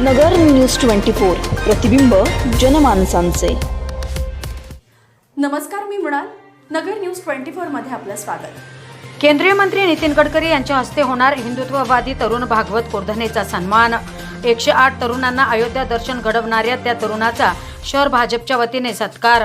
नगर news twenty four प्रतिबिंब जनमानसांचे. नमस्कार मी मृणाल. नगर न्यूज ट्वेंटी फोरमध्ये आपलं स्वागत. केंद्रीय मंत्री नितीन गडकरी यांच्या हस्ते होणार हिंदुत्ववादी तरुण भागवत कोर्धनेचा सन्मान. एकशे आठ तरुणांना अयोध्या दर्शन घडवणाऱ्या त्या तरुणाचा शहर भाजपच्या वतीने सत्कार.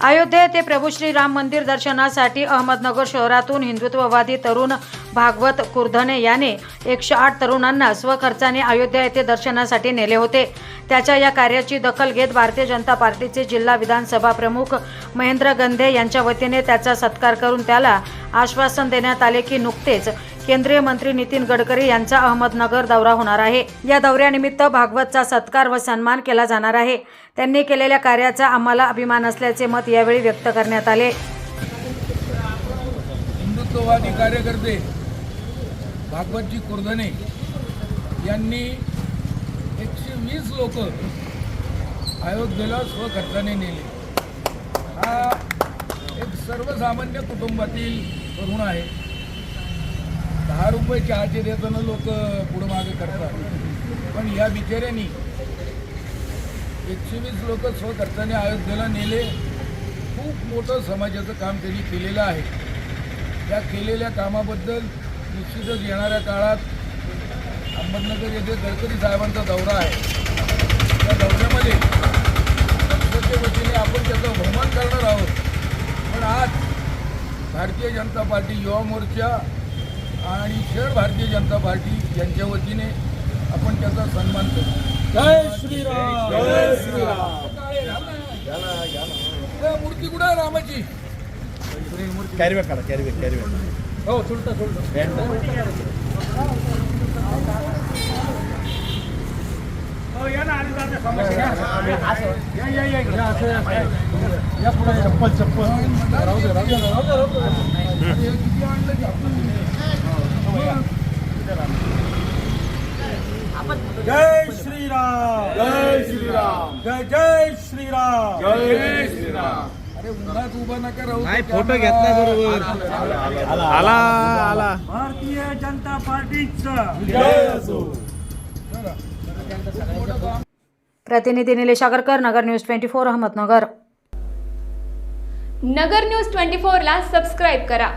अयोध्या येथे प्रभू श्री राम मंदिर दर्शनासाठी अहमदनगर शहरातून हिंदुत्ववादी तरुण भागवत कुर्धने याने एकशे आठ तरुणांना स्वखर्चाने अयोध्या येथे दर्शनासाठी नेले होते. त्याच्या या कार्याची दखल घेत भारतीय जनता पार्टीचे जिल्हा विधानसभा प्रमुख महेंद्र गंधे यांच्या वतीने त्याचा सत्कार करून त्याला आश्वासन देण्यात आले की नुकतेच केंद्रीय मंत्री नितीन गडकरी यांचा अहमदनगर दौरा होणार आहे. या दौऱ्यानिमित्त भागवतचा सत्कार व सन्मान केला जाणार आहे. त्यांनी केलेल्या कार्याचा आम्हाला अभिमान असल्याचे मत यावेळी व्यक्त करण्यात आले. हिंदुत्ववादी कार्यकर्ते भागवतजी कुर्धने यांनी एकशे वीस लोक अयोध्येला स्वखर्चाने नेले. हा एक सर्वसामान्य कुटुंबातील तरुण आहे. दहा रुपये चहाचे देताना लोक पुढं मागे करतात. पण या बिचाऱ्यांनी एकशे वीस लोक स्वखर्चाने अयोध्येला नेले. खूप मोठं समाजाचं काम त्यांनी केलेलं आहे. त्या केलेल्या कामाबद्दल निश्चितच येणाऱ्या काळात अहमदनगर येथे गडकरी साहेबांचा दौरा आहे. त्या दौऱ्यामध्ये पक्षाच्या वतीने आपण त्याचा बहुमान करणार आहोत. पण आज भारतीय जनता पार्टी युवा मोर्चा आणि शहर भारतीय जनता पार्टी यांच्या वतीने आपण त्याचा सन्मान करू जय श्रीराम। जय श्रीराम। मूर्ती कुठे आहे रामाची कॅरी बॅग काढा कॅरी बॅग कॅरी बॅग हो सुलटा सुलटा चप्पल चप्पल राहू दे राहू दे राहू दे राहू दे अरे, हे किती आणलं की आपण? जय श्रीराम. जय श्रीराम. जय जय श्रीराम. जय श्रीराम. अरे उन्हात उभा नका राहू. नाही, फोटो घेतला बरोबर. आला आला भारतीय जनता पार्टीचं. प्रतिनिधी Nilesh Agarkar Nagar news twenty four Ahmednagar. Nagar news twenty फोरला सबस्क्राईब करा.